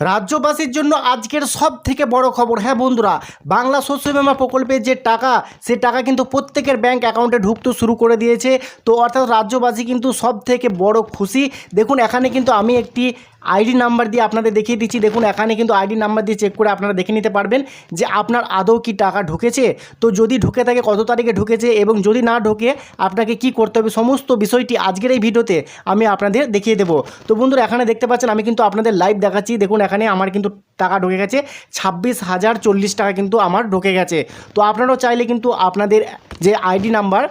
রাজ্যবাসীর জন্য আজকের সব থেকে বড় খবর। হ্যাঁ বন্ধুরা, বাংলা শস্য বিমা প্রকল্পের যে টাকা, সে টাকা কিন্তু প্রত্যেকের ব্যাংক অ্যাকাউন্টে ঢুকতে শুরু করে দিয়েছে। তো অর্থাৎ রাজ্যবাসী কিন্তু সব থেকে বড় খুশি। দেখুন, এখানে কিন্তু আমি একটি আইডি নাম্বার দিয়ে আপনাদের দেখিয়ে দিচ্ছি। দেখুন, এখানে কিন্তু আইডি নাম্বার দিয়ে চেক করে আপনারা দেখে নিতে পারবেন যে আপনার আদৌ কি টাকা ঢুকেছে। তো যদি ঢুকে থাকে, কত তারিখে ঢুকেছে এবং যদি না ঢোকে, আপনাকে কি করতে হবে? সমস্ত বিষয়টি আজকের এই ভিডিওতে আমি আপনাদের দেখিয়ে দেবো। তো বন্ধুরা, এখানে দেখতে পাচ্ছেন, আমি কিন্তু আপনাদের লাইভ দেখাচ্ছি। দেখুন, এখানে আমার কিন্তু টাকা ঢুকে গেছে। ছাব্বিশ হাজার চল্লিশ টাকা কিন্তু আমার ঢুকে গেছে। তো আপনারাও চাইলে কিন্তু আপনাদের যে ID number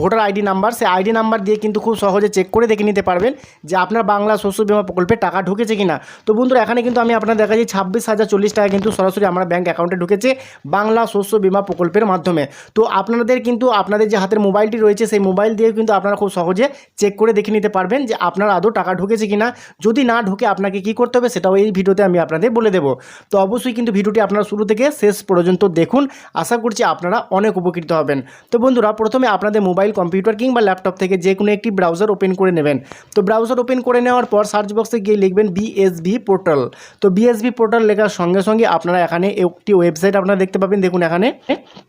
voter ID number, সেই আইডি নাম্বার দিয়ে কিন্তু খুব সহজে চেক করে দেখে নিতে পারবেন যে আপনার বাংলা শস্য বিমা প্রকল্পে টাকা ঢুকেছে কিনা। তো বন্ধুরা, এখানে কিন্তু আমি আপনার দেখাচ্ছি ছাব্বিশ হাজার চল্লিশ টাকা কিন্তু সরাসরি আমার ব্যাঙ্ক অ্যাকাউন্টে ঢুকেছে বাংলা শস্য বিমা প্রকল্পের মাধ্যমে। তো আপনাদের কিন্তু আপনাদের যে হাতের মোবাইলটি রয়েছে, সেই মোবাইল দিয়ে কিন্তু আপনারা খুব সহজে চেক করে দেখে নিতে পারবেন যে আপনার আদৌ টাকা ঢুকেছে কিনা। যদি না ঢুকে, আপনাকে কি করতে হবে সেটাও এই ভিডিওতে আমি আপনাদের বলে দেবো। তো অবশ্যই কিন্তু ভিডিওটি আপনারা শুরু থেকে শেষ পর্যন্ত দেখুন। আশা করছি আপনারা অনেক উপকৃত হবেন। তো বন্ধুরা, প্রথমে আপনাদের মোবাইল, কম্পিউটার কিংবা ল্যাপটপ থেকে যে কোনো একটি ব্রাউজার ওপেন করে নেবেন। তো ব্রাউজার ওপেন করে নেওয়ার পর সার্চ বক্সে গিয়ে লিখবেন বিএসবি পোর্টাল তো বিএসবি পোর্টাল লেখার সঙ্গে সঙ্গে আপনারা এখানে একটি ওয়েবসাইট আপনারা দেখতে পাবেন। দেখুন এখানে।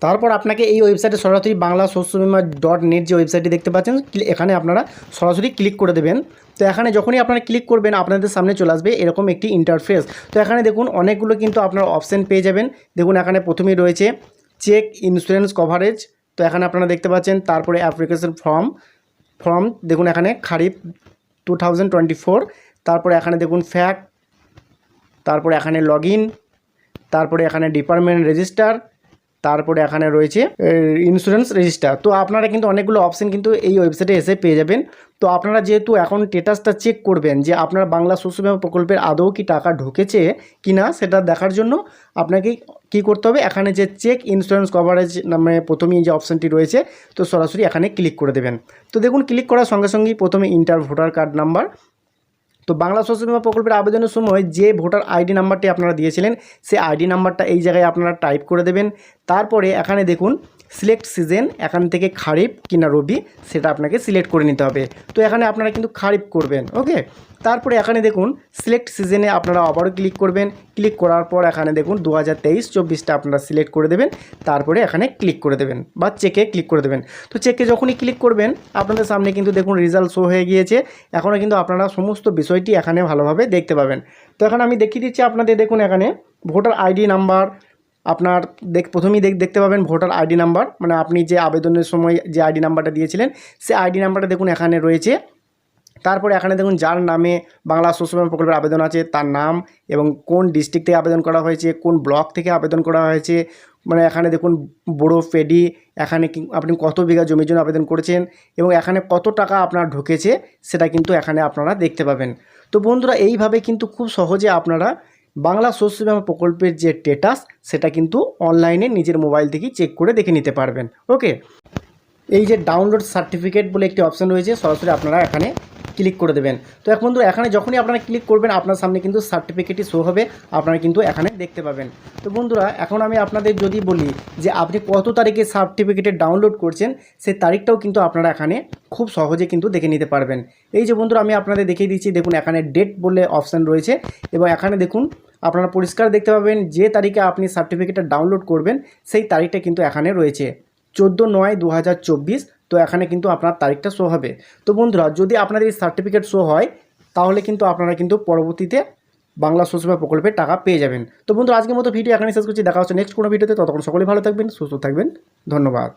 তারপর আপনাকে এই ওয়েবসাইটে সরাসরি বাংলা শস্য বিমা ডট নেট যে ওয়েবসাইটটি দেখতে পাচ্ছেন এখানে আপনারা সরাসরি ক্লিক করে দেবেন। তো এখানে যখনই আপনারা ক্লিক করবেন, আপনাদের সামনে চলে আসবে এরকম একটি ইন্টারফেস তো এখানে দেখুন অনেকগুলো কিন্তু আপনার অপশান পেয়ে যাবেন। দেখুন এখানে প্রথমেই রয়েছে চেক ইন্স্যুরেন্স কভারেজ তো এখানে আপনারা দেখতে পাচ্ছেন, তারপরে অ্যাপ্লিকেশন ফর্ম ফর্ম দেখুন এখানে খারিফ টু তারপরে এখানে দেখুন ফ্যাক্ট তারপরে এখানে লগ তারপরে এখানে ডিপার্টমেন্ট রেজিস্টার তারপরে এখানে রয়েছে ইন্স্যুরেন্স রেজিস্টার তো আপনারা কিন্তু অনেকগুলো অপশন কিন্তু এই ওয়েবসাইটে এসে পেয়ে যাবেন। তো আপনারা যেহেতু এখন স্টেটাসটা চেক করবেন যে আপনার বাংলা শস্য বিমা প্রকল্পের আদৌ কি টাকা ঢুকেছে কি না সেটা দেখার জন্য আপনাকে কি করতে হবে? এখানে যে চেক ইন্স্যুরেন্স কভারেজ নামে প্রথমেই যে অপশানটি রয়েছে, তো সরাসরি এখানে ক্লিক করে দেবেন। তো দেখুন ক্লিক করার সঙ্গে সঙ্গেই প্রথমে ইন্টার ভোটার কার্ড নাম্বার তো বাংলা স্বাস্থ্য বিমা প্রকল্পের আবেদনের সময় যে ভোটার আইডি নাম্বারটি আপনারা দিয়েছিলেন, সেই আইডি নাম্বারটা এই জায়গায় আপনারা টাইপ করে দেবেন। তারপরে এখানে দেখুন সিলেক্ট সিজন এখান থেকে খারিফ কিনা রবি, সেটা আপনাকে সিলেক্ট করে নিতে হবে। তো এখানে আপনারা কিন্তু খারিফ করবেন, ওকে? তারপরে এখানে দেখুন সিলেক্ট সিজনে আপনারা আবারও ক্লিক করবেন। ক্লিক করার পর এখানে দেখুন দু হাজার তেইশ, চব্বিশটা আপনারা সিলেক্ট করে দেবেন। তারপরে এখানে ক্লিক করে দেবেন বা চেকে ক্লিক করে দেবেন। তো চেকে যখনই ক্লিক করবেন, আপনাদের সামনে কিন্তু দেখুন রেজাল্ট শো হয়ে গিয়েছে। এখনও কিন্তু আপনারা সমস্ত বিষয়টি এখানে ভালোভাবে দেখতে পাবেন। তো এখন আমি দেখিয়ে দিচ্ছি আপনাদের, দেখুন এখানে ভোটার আইডি নাম্বার আপনার দেখ, প্রথমেই দেখ, দেখতে পাবেন ভোটার আইডি নাম্বার মানে আপনি যে আবেদনের সময় যে আইডি নাম্বারটা দিয়েছিলেন, সে আইডি নাম্বারটা দেখুন এখানে রয়েছে। তারপরে এখানে দেখুন যার নামে বাংলা শস্য প্রকল্পের আবেদন আছে, তার নাম এবং কোন ডিস্ট্রিক্ট থেকে আবেদন করা হয়েছে, কোন ব্লক থেকে আবেদন করা হয়েছে। মানে এখানে দেখুন বড়ো পেডি এখানে আপনি কত বিঘা জমির জন্য আবেদন করেছেন এবং এখানে কত টাকা আপনার ঢুকেছে, সেটা কিন্তু এখানে আপনারা দেখতে পাবেন। তো বন্ধুরা, এইভাবে কিন্তু খুব সহজে আপনারা বাংলা শস্য বিমা প্রকল্পের যে স্টেটাস সেটা কিন্তু অনলাইনে নিজের মোবাইল থেকেই চেক করে দেখে নিতে পারবেন। ওকে এই যে ডাউনলোড সার্টিফিকেট বলে একটি অপশান রয়েছে, সরাসরি আপনারা এখানে ক্লিক করে দেবেন। তো এখন বন্ধু, এখানে যখনই আপনারা ক্লিক করবেন, আপনার সামনে কিন্তু সার্টিফিকেটটি শো হবে, আপনারা কিন্তু এখানে দেখতে পাবেন। তো বন্ধুরা, এখন আমি আপনাদের যদি বলি যে আপনি কত তারিখে সার্টিফিকেটে ডাউনলোড করছেন, সেই তারিখটাও কিন্তু আপনারা এখানে খুব সহজে কিন্তু দেখে নিতে পারবেন। এই যে বন্ধুরা, আমি আপনাদের দেখিয়ে দিচ্ছি, দেখুন এখানে ডেট বলে অপশান রয়েছে, এবং এখানে দেখুন আপনারা পরিষ্কার দেখতে পাবেন যে তারিখে আপনি সার্টিফিকেটটা ডাউনলোড করবেন, সেই তারিখটা কিন্তু এখানে রয়েছে। চোদ্দ নয় দু তো এখানে কিন্তু আপনার তারিখটা শো হবে। তো বন্ধুরা, যদি আপনাদের এই সার্টিফিকেট শো হয়, তাহলে কিন্তু আপনারা কিন্তু পরবর্তীতে বাংলা শস্য প্রকল্পের টাকা পেয়ে যাবেন। তো বন্ধুরা, আজকের মতো ভিডিও এখানে শেষ করছি। দেখা হচ্ছে নেক্সট কোনো ভিডিওতে। ততক্ষণ সকলেই ভালো থাকবেন, সুস্থ থাকবেন। ধন্যবাদ।